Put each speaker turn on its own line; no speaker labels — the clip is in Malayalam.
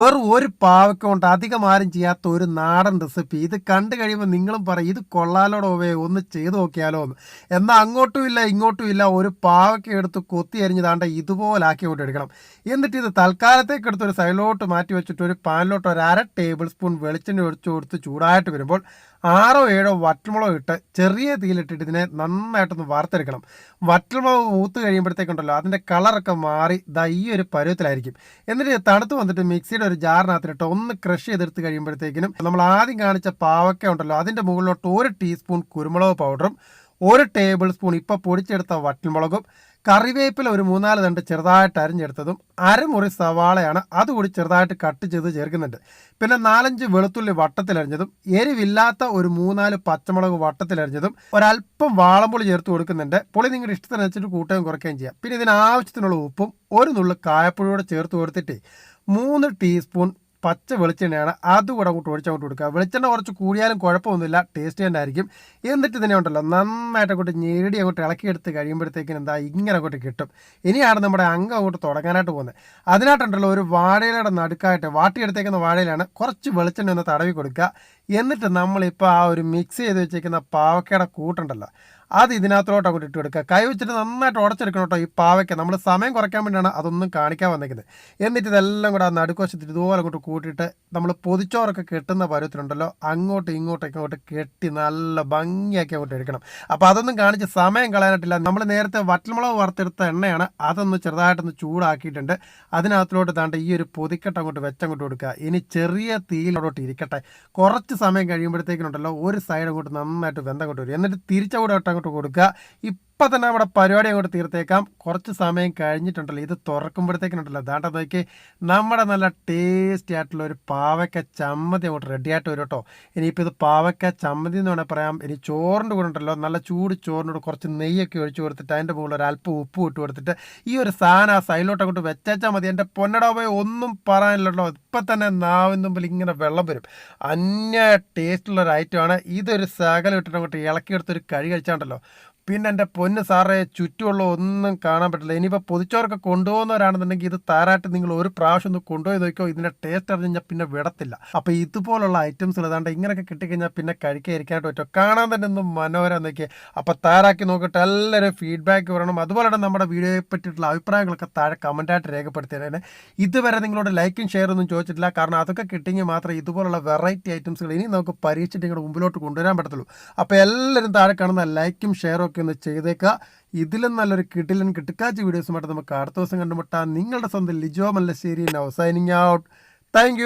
വെറും ഒരു പാവക്ക കൊണ്ട് അധികം ആരും ചെയ്യാത്ത ഒരു നാടൻ റെസിപ്പി ഇത് കണ്ടു കഴിയുമ്പോൾ നിങ്ങളും പറയും ഇത് കൊള്ളാലോടോവേ ഒന്ന് ചെയ്തു നോക്കിയാലോ എന്ന്. എന്നാൽ അങ്ങോട്ടുമില്ല ഇങ്ങോട്ടുമില്ല ഒരു പാവക്ക എടുത്ത് കൊത്തി അരിഞ്ഞതാണ്ട് ഇതുപോലെ ആക്കി കൊണ്ട് എടുക്കണം. എന്നിട്ട് ഇത് തൽക്കാലത്തേക്ക് എടുത്ത് ഒരു സൈഡിലോട്ട് മാറ്റി വെച്ചിട്ട് ഒരു പാനിലോട്ട് ഒരു അര ടേബിൾ സ്പൂൺ വെളിച്ചെണ്ണ ഒഴിച്ചു കൊടുത്ത് ചൂടായിട്ട് വരുമ്പോൾ ആറോ ഏഴോ വറ്റൽമുളക് ഇട്ട് ചെറിയ തീയിലിട്ടിട്ട് ഇതിനെ നന്നായിട്ടൊന്ന് വറുത്തെടുക്കണം. വറ്റൽമുളക് മൂത്ത് കഴിയുമ്പോഴത്തേക്കുണ്ടല്ലോ അതിന്റെ കളറൊക്കെ മാറി ദാ ഈ ഒരു പരുവത്തിലായിരിക്കും. എന്നിട്ട് തണുത്ത് വന്നിട്ട് മിക്സിയുടെ ഒരു ജാറിനകത്തിലിട്ട് ഒന്ന് ക്രഷ് ചെയ്തെടുത്ത് കഴിയുമ്പോഴത്തേക്കിനും നമ്മൾ ആദ്യം കാണിച്ച പാവക്ക ഉണ്ടല്ലോ അതിന്റെ മുകളിലോട്ട് ഒരു ടീസ്പൂൺ കുരുമുളക് പൗഡറും ഒരു ടേബിൾ സ്പൂൺ ഇപ്പോൾ പൊടിച്ചെടുത്ത വറ്റൽമുളകും കറിവേപ്പില ഒരു മൂന്നാൽ തണ്ട് ചെറുതായിട്ട് അരിഞ്ഞെടുത്തതും അരമുറി സവാളയാണ് അതുകൂടി ചെറുതായിട്ട് കട്ട് ചെയ്ത് ചേർക്കുന്നുണ്ട്. പിന്നെ നാലഞ്ച് വെളുത്തുള്ളി വട്ടത്തിലരിഞ്ഞതും എരിവില്ലാത്ത ഒരു മൂന്നാൽ പച്ചമുളക് വട്ടത്തിലരിഞ്ഞതും ഒരല്പം വാളംപുളി ചേർത്ത് കൊടുക്കുന്നുണ്ട്. പുളി നിങ്ങളുടെ ഇഷ്ടത്തിനനുസരിച്ച് കൂട്ടുകയും കുറയ്ക്കുകയും ചെയ്യാം. പിന്നെ ഇതിന് ആവശ്യത്തിനുള്ള ഉപ്പും ഒരു നുള്ളു കായപ്പുഴയോടെ ചേർത്ത് കൊടുത്തിട്ട് മൂന്ന് ടീസ്പൂൺ പച്ച വെളിച്ചെണ്ണയാണ് അതുകൂടെ അങ്ങോട്ട് ഒഴിച്ചങ്ങോട്ട് കൊടുക്കുക. വെളിച്ചെണ്ണ കുറച്ച് കൂടിയാലും കുഴപ്പമൊന്നുമില്ല ടേസ്റ്റ് തന്നെ ആയിരിക്കും എന്നിട്ട് ഇതിനെ ഉണ്ടല്ലോ നന്നായിട്ട് അങ്ങോട്ട് ഞെരടി അങ്ങോട്ട് ഇളക്കിയെടുത്ത് കഴിയുമ്പോഴത്തേക്കിനും എന്താ ഇങ്ങനെ അങ്ങോട്ട് കിട്ടും. ഇനിയാണ് നമ്മുടെ അംഗം അങ്ങോട്ട് തുടങ്ങാനായിട്ട് പോകുന്നത്. അതിനായിട്ടുണ്ടല്ലോ ഒരു വാഴയിലയുടെ നടുക്കായിട്ട് വാട്ടിയെടുത്തേക്കുന്ന വാഴയിലാണ് കുറച്ച് വെളിച്ചെണ്ണ ഒന്ന് തടവി കൊടുക്കുക. എന്നിട്ട് നമ്മളിപ്പോൾ ആ ഒരു മിക്സ് ചെയ്ത് വെച്ചേക്കുന്ന പാവക്കയുടെ കൂട്ടുണ്ടല്ലോ. അത് ഇതിനകത്തോട്ട് അങ്ങോട്ട് ഇട്ട് കൊടുക്കുക. കൈ വെച്ചിട്ട് നന്നായിട്ട് ഉടച്ചെടുക്കണം കേട്ടോ ഈ പാവയ്ക്ക. നമ്മൾ സമയം കുറയ്ക്കാൻ വേണ്ടിയാണ് അതൊന്നും കാണിക്കാൻ വന്നിരിക്കുന്നത് എന്നിട്ട് ഇതെല്ലാം കൂടെ ആ നടുക്കുവശത്ത് ഇതുപോലെ അങ്ങോട്ട് കൂട്ടിയിട്ട് നമ്മൾ പൊതിച്ചോറൊക്കെ കെട്ടുന്ന പരുവത്തിലുണ്ടല്ലോ അങ്ങോട്ടും ഇങ്ങോട്ടൊക്കെ അങ്ങോട്ട് കെട്ടി നല്ല ഭംഗിയാക്കി അങ്ങോട്ട് എടുക്കണം. അപ്പോൾ അതൊന്നും കാണിച്ച് സമയം കളയാനായിട്ടില്ല. നമ്മൾ നേരത്തെ വറ്റൽമുളക് വറുത്തെടുത്ത എണ്ണയാണ് അതൊന്ന് ചെറുതായിട്ടൊന്ന് ചൂടാക്കിയിട്ടുണ്ട്. അതിനകത്തിലോട്ട് താണ്ട് ഈ ഒരു പൊതിക്കെട്ട് അങ്ങോട്ട് വെച്ചങ്ങോട്ട് കൊടുക്കുക. ഇനി ചെറിയ തീയിലോട്ട് ഇരിക്കട്ടെ. കുറച്ച് സമയം കഴിയുമ്പോഴത്തേക്കിനുണ്ടല്ലോ ഒരു സൈഡ് അങ്ങോട്ട് നന്നായിട്ട് വെന്തങ്ങോട്ട് വരും. എന്നിട്ട് തിരിച്ചങ്ങോട്ട് അങ്ങോട്ട് കൊടുക്കുക. ഇപ്പം തന്നെ നമ്മുടെ പരിപാടി അങ്ങോട്ട് തീർത്തേക്കാം. കുറച്ച് സമയം കഴിഞ്ഞിട്ടുണ്ടല്ലോ. ഇത് തുറക്കുമ്പോഴത്തേക്കിനുണ്ടല്ലോ. ദാണ്ട നോക്കി നമ്മുടെ നല്ല ടേസ്റ്റി ആയിട്ടുള്ള ഒരു പാവക്ക ചമ്മന്തി അങ്ങോട്ട് റെഡി ആയിട്ട് വരും കേട്ടോ. ഇനിയിപ്പോൾ ഇത് പാവക്ക ചമ്മന്തി എന്ന് വേണമെങ്കിൽ പറയാം. ഇനി ചോറിന്റെ കൂടെ ഉണ്ടല്ലോ. നല്ല ചൂട് ചോറിനോട് കുറച്ച് നെയ്യൊക്കെ ഒഴിച്ചു കൊടുത്തിട്ട് അതിന്റെ മുകളിൽ ഒരു അല്പം ഉപ്പ് ഇട്ട് കൊടുത്തിട്ട് ഈ ഒരു സാധനം ആ സൈഡിലോട്ട് അങ്ങോട്ട് വെച്ചാൽ മതി. എന്റെ പൊന്നടോപോയി ഒന്നും പറയാനില്ലല്ലോ. ഇപ്പം തന്നെ നാവിൻ മുമ്പിൽ ഇങ്ങനെ വെള്ളം വരും. അന്യ ടേസ്റ്റുള്ള ഒരു ഐറ്റമാണ് ഇതൊരു സകലം ഇട്ടിട്ട് അങ്ങോട്ട് ഇളക്കിയെടുത്തൊരു കഴി കഴിച്ചാണ്ടല്ലോ പിന്നെ എന്റെ പൊന്ന് സാറേ ചുറ്റുമുള്ള ഒന്നും കാണാൻ പറ്റില്ല. ഇനിയിപ്പോൾ പൊതിച്ചോറൊക്കെ കൊണ്ടുപോകുന്നവരാണെന്നുണ്ടെങ്കിൽ ഇത് താരായിട്ട് നിങ്ങൾ ഒരു പ്രാവശ്യം ഒന്ന് കൊണ്ടുപോയി നോക്കിയോ? ഇതിന്റെ ടേസ്റ്റ് അറിഞ്ഞാൽ പിന്നെ വിടത്തില്ല. അപ്പോൾ ഇതുപോലുള്ള ഐറ്റംസ് ഏതാണ്ട് ഇങ്ങനെയൊക്കെ കിട്ടിക്കഴിഞ്ഞാൽ പിന്നെ കഴിക്കാതിരിക്കാനായിട്ട് പറ്റുമോ കാണാൻ തന്നെ ഒന്നും മനോഹരം നോക്കിയേ. അപ്പോൾ താരാക്കി നോക്കിയിട്ട് എല്ലാവരും ഫീഡ്ബാക്ക് വരണം അതുപോലെ തന്നെ നമ്മുടെ വീഡിയോയെ പറ്റിയിട്ടുള്ള അഭിപ്രായങ്ങളൊക്കെ താഴെ കമന്റായിട്ട് രേഖപ്പെടുത്തിയതിനെ ഇതുവരെ നിങ്ങളോട് ലൈക്കും ഷെയർ ഒന്നും ചോദിച്ചിട്ടില്ല. കാരണം അതൊക്കെ കിട്ടിയെങ്കിൽ മാത്രം ഇതുപോലുള്ള വെറൈറ്റി ഐറ്റംസുകൾ ഇനി നമുക്ക് പരീക്ഷിച്ചിട്ട് നിങ്ങളുടെ മുമ്പിലോട്ട് കൊണ്ടുവരാൻ പറ്റത്തുള്ളൂ. അപ്പോൾ എല്ലാവരും താഴെ കാണുന്ന ലൈക്കും ഷെയറും ഒക്കെ ഒന്ന് ചെയ്തേക്കുക ഇതിലും നല്ലൊരു കിട്ടിലൻ കിട്ടിക്കാച്ച വീഡിയോസുമായിട്ട് നമുക്ക് അടുത്ത ദിവസം കണ്ടുമുട്ടാം. നിങ്ങളുടെ സ്വന്തം Lijo Mallassery now signing out. Thank